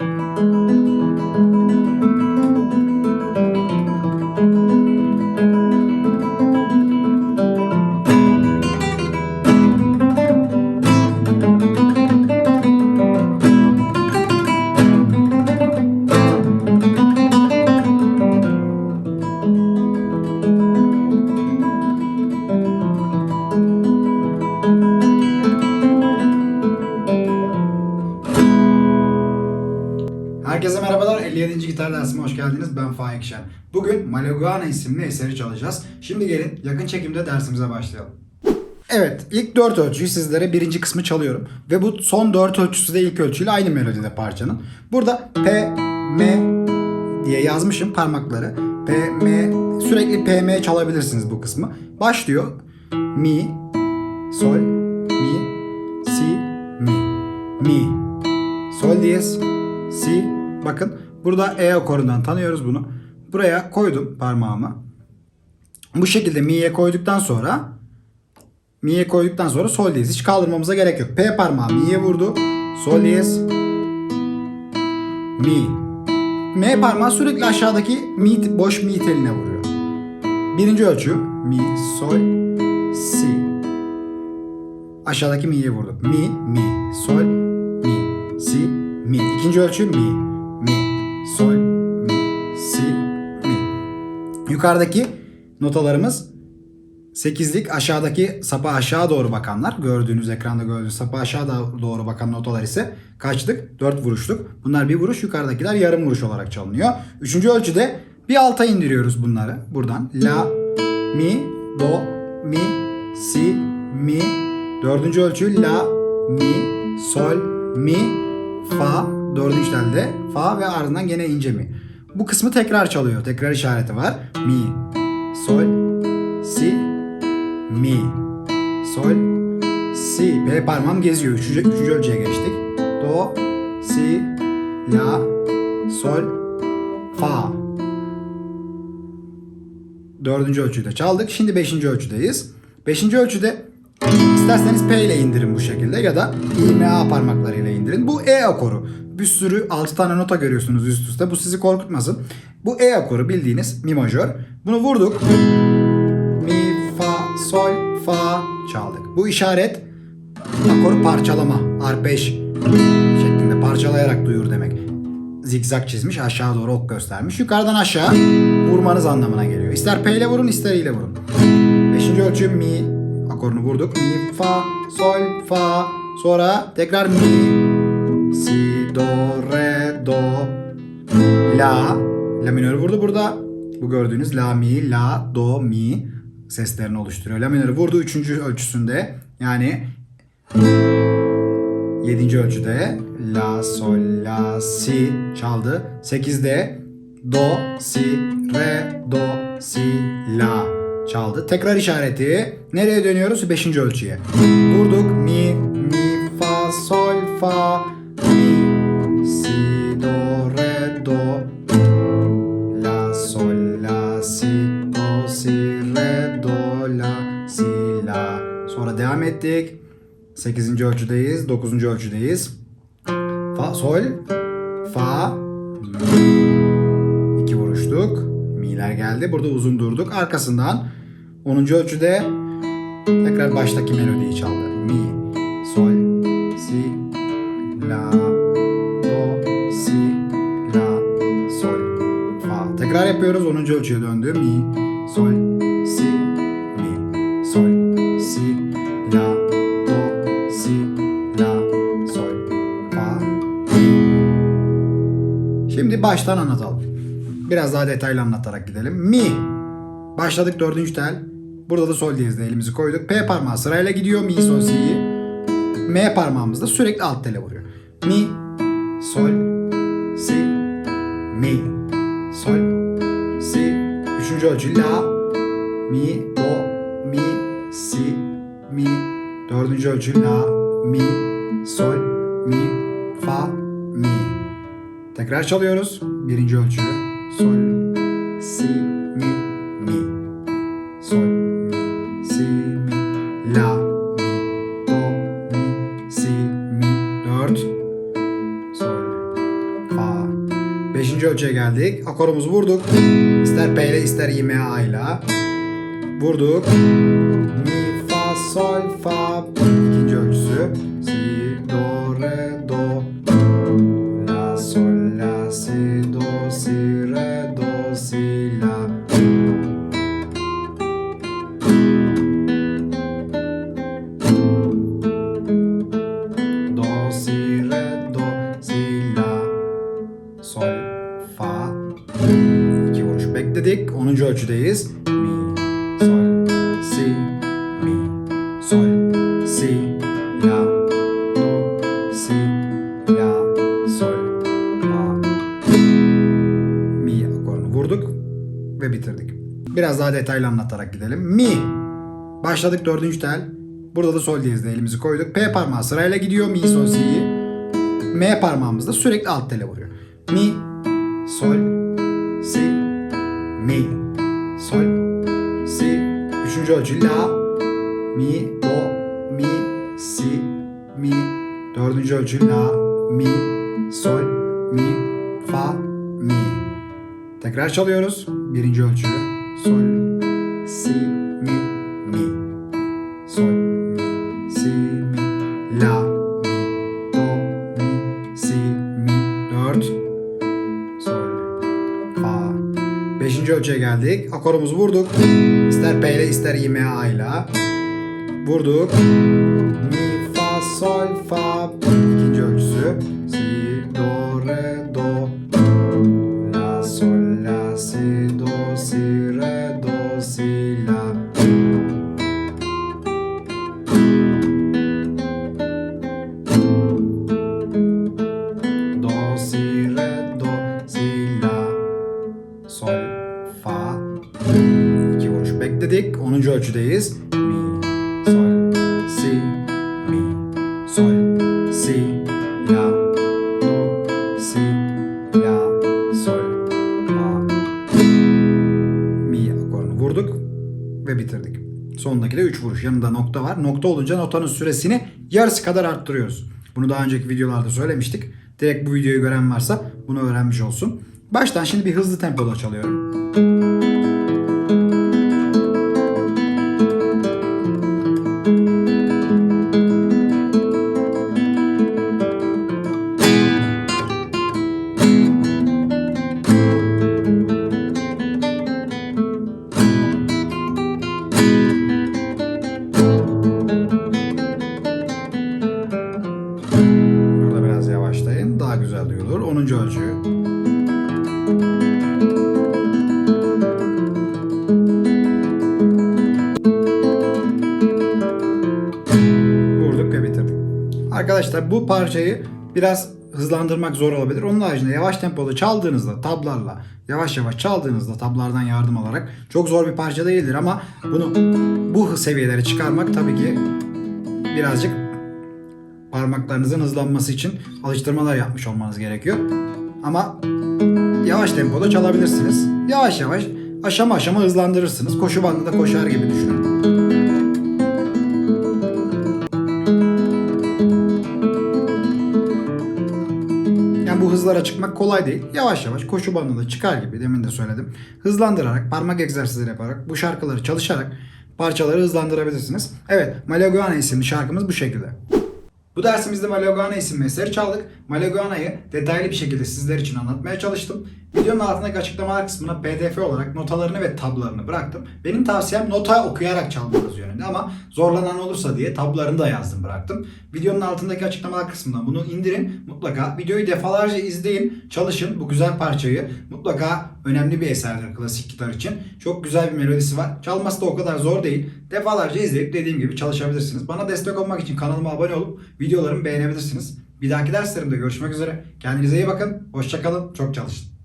you Faik Şen. Bugün Malaguana isimli eseri çalacağız. Şimdi gelin yakın çekimde dersimize başlayalım. Evet, ilk dört ölçüyü sizlere birinci kısmı çalıyorum. Ve bu son dört ölçüsü de ilk ölçüyle aynı melodide parçanın. Burada P, M diye yazmışım parmakları. P, M, sürekli P, M çalabilirsiniz bu kısmı. Başlıyor. Mi, Sol, Mi, Si, Mi, Mi, Sol diyez, Si. Bakın burada E akorundan tanıyoruz bunu. Buraya koydum parmağımı. Bu şekilde mi'ye koyduktan sonra mi'ye koyduktan sonra sol diyez. Hiç kaldırmamıza gerek yok. P parmağı mi'ye vurdu. Sol diyez. Mi. M parmağı sürekli aşağıdaki mi, boş mi teline vuruyor. Birinci ölçü mi, sol, si. Aşağıdaki mi'ye vurduk. Mi, mi, sol, mi, si, mi. İkinci ölçü mi, sol, mi, si, mi. Yukarıdaki notalarımız 8'lik aşağıdaki sapa aşağı doğru bakanlar. Gördüğünüz ekranda gördüğünüz sapa aşağı doğru bakan notalar ise kaçlık? 4 vuruşluk. Bunlar bir vuruş yukarıdakiler yarım vuruş olarak çalınıyor. Üçüncü ölçüde bir alta indiriyoruz bunları. Buradan la, mi, do, mi, si, mi. Dördüncü ölçü la, mi, sol, mi, fa. Dördüncü telde fa ve ardından gene ince mi. Bu kısmı tekrar çalıyor. Tekrar işareti var. Mi, sol, si, mi, sol, si. P parmağım geziyor. Üçüncü, üçüncü ölçüye geçtik. Do, si, la, sol, fa. Dördüncü ölçüyü de çaldık. Şimdi beşinci ölçüdeyiz. Beşinci ölçüde isterseniz P ile indirin bu şekilde ya da İ, M, A parmaklarıyla indirin. Bu E akoru. Bir sürü 6 tane nota görüyorsunuz üst üste. Bu sizi korkutmasın. Bu E akoru bildiğiniz mi majör. Bunu vurduk. Mi, fa, sol, fa çaldık. Bu işaret akoru parçalama. Arpej şeklinde parçalayarak duyur demek. Zikzak çizmiş aşağı doğru ok göstermiş. Yukarıdan aşağı vurmanız anlamına geliyor. İster P ile vurun ister I ile vurun. Beşinci ölçü mi akorunu vurduk. Mi, fa, sol, fa. Sonra tekrar mi, si, do, re, do, la. La minörü vurdu burada. Bu gördüğünüz la, mi, la, do, mi seslerini oluşturuyor. La minörü vurdu üçüncü ölçüsünde. Yani Yedinci ölçüde La, Sol, La, Si çaldı. Sekizde Do, Si, Re, Do, Si, La çaldı. Tekrar işareti. Nereye dönüyoruz? Beşinci ölçüye. Vurduk. Mi, Mi, Fa, Sol, Fa, Mi, Si, Do, Re, Do, La, Sol, La, Si, Do, Si, Re, Do, La, Si, La. Sonra devam ettik. 8. ölçüdeyiz. 9. ölçüdeyiz. Fa, sol, fa, mi. Mi'ler geldi. Burada uzun durduk. Arkasından 10. ölçüde tekrar baştaki melodiyi çaldı. Mi, sol, si, la, do, si, la, sol, fa. Tekrar yapıyoruz. 10. ölçüye döndü. Mi, sol, si, mi, sol, si, la, do, si, la, sol, fa. Şimdi baştan anlatalım. Biraz daha detaylı anlatarak gidelim. Mi. Başladık dördüncü tel. Burada da sol diyezde elimizi koyduk. P parmağı sırayla gidiyor. Mi, sol, si'yi. M parmağımız da sürekli alt tele vuruyor. Mi, sol, si, mi, sol, si. Üçüncü ölçü la, mi, do, mi, si, mi. Dördüncü ölçü la, mi, sol, mi, fa, mi. Tekrar çalıyoruz. Birinci ölçü. Sol, si, mi, mi. Sol, mi, si, mi. La, mi, do, mi, si, mi. Dört. Sol, Beşinci ölçüye geldik. Akorumuzu vurduk. İster P ile ister I, M, A ile. Vurduk. Mi, fa, sol, fa. İkinci ölçüsü. Si, do, re, si, la, do, si, la, sol, fa. Mi akorunu vurduk ve bitirdik. Biraz daha detaylı anlatarak gidelim. Mi. Başladık dördüncü tel. Burada da sol diyezde elimizi koyduk. P parmağı sırayla gidiyor. Mi, sol, si'yi. M parmağımız da sürekli alt tele vuruyor. Mi, sol, si, mi, sol, si. Üçüncü ölçü la, mi, do. Dördüncü ölçü la, mi, sol, mi, fa, mi. Tekrar çalıyoruz. Birinci ölçü sol, si, mi, mi. Sol, mi, si, mi, la, mi, do, mi, si, mi. Dört. Sol, fa. Beşinci ölçüye geldik. Akorumuzu vurduk. İster P ile ister I, M, A ile. Vurduk. Sol, fa. İkinci ölçüsü. Si, do, re, do. La, sol, la, si, do, si, re, do, si, la. Yanında nokta var. Nokta olunca notanın süresini yarısı kadar arttırıyoruz. Bunu daha önceki videolarda söylemiştik. Direkt bu videoyu gören varsa bunu öğrenmiş olsun. Baştan şimdi bir hızlı tempoda çalıyorum. Arkadaşlar bu parçayı biraz hızlandırmak zor olabilir. Onun haricinde yavaş tempoda çaldığınızda tablarla yavaş yavaş çaldığınızda tablardan yardım alarak çok zor bir parça değildir ama bunu bu seviyelere çıkarmak tabii ki birazcık parmaklarınızın hızlanması için alıştırmalar yapmış olmanız gerekiyor. Ama yavaş tempoda çalabilirsiniz. Yavaş yavaş aşama aşama hızlandırırsınız. Koşu bandında koşar gibi düşünün. Hızlara çıkmak kolay değil. Yavaş yavaş koşu bandında çıkar gibi demin de söyledim. Hızlandırarak, parmak egzersizleri yaparak, bu şarkıları çalışarak parçaları hızlandırabilirsiniz. Evet, Malaguana isimli şarkımız bu şekilde. Bu dersimizde Malaguana isimli eseri çaldık. Malaguana'yı detaylı bir şekilde sizler için anlatmaya çalıştım. Videonun altındaki açıklamalar kısmına pdf olarak notalarını ve tablarını bıraktım. Benim tavsiyem nota okuyarak çalmanız yönünde ama zorlanan olursa diye tablarını da yazdım bıraktım. Videonun altındaki açıklamalar kısmından bunu indirin. Mutlaka videoyu defalarca izleyin, çalışın bu güzel parçayı. Mutlaka önemli bir eserdir klasik gitar için. Çok güzel bir melodisi var. Çalması da o kadar zor değil. Defalarca izleyip dediğim gibi çalışabilirsiniz. Bana destek olmak için kanalıma abone olup videolarımı beğenebilirsiniz. Bir dahaki derslerimde görüşmek üzere. Kendinize iyi bakın. Hoşçakalın. Çok çalışın.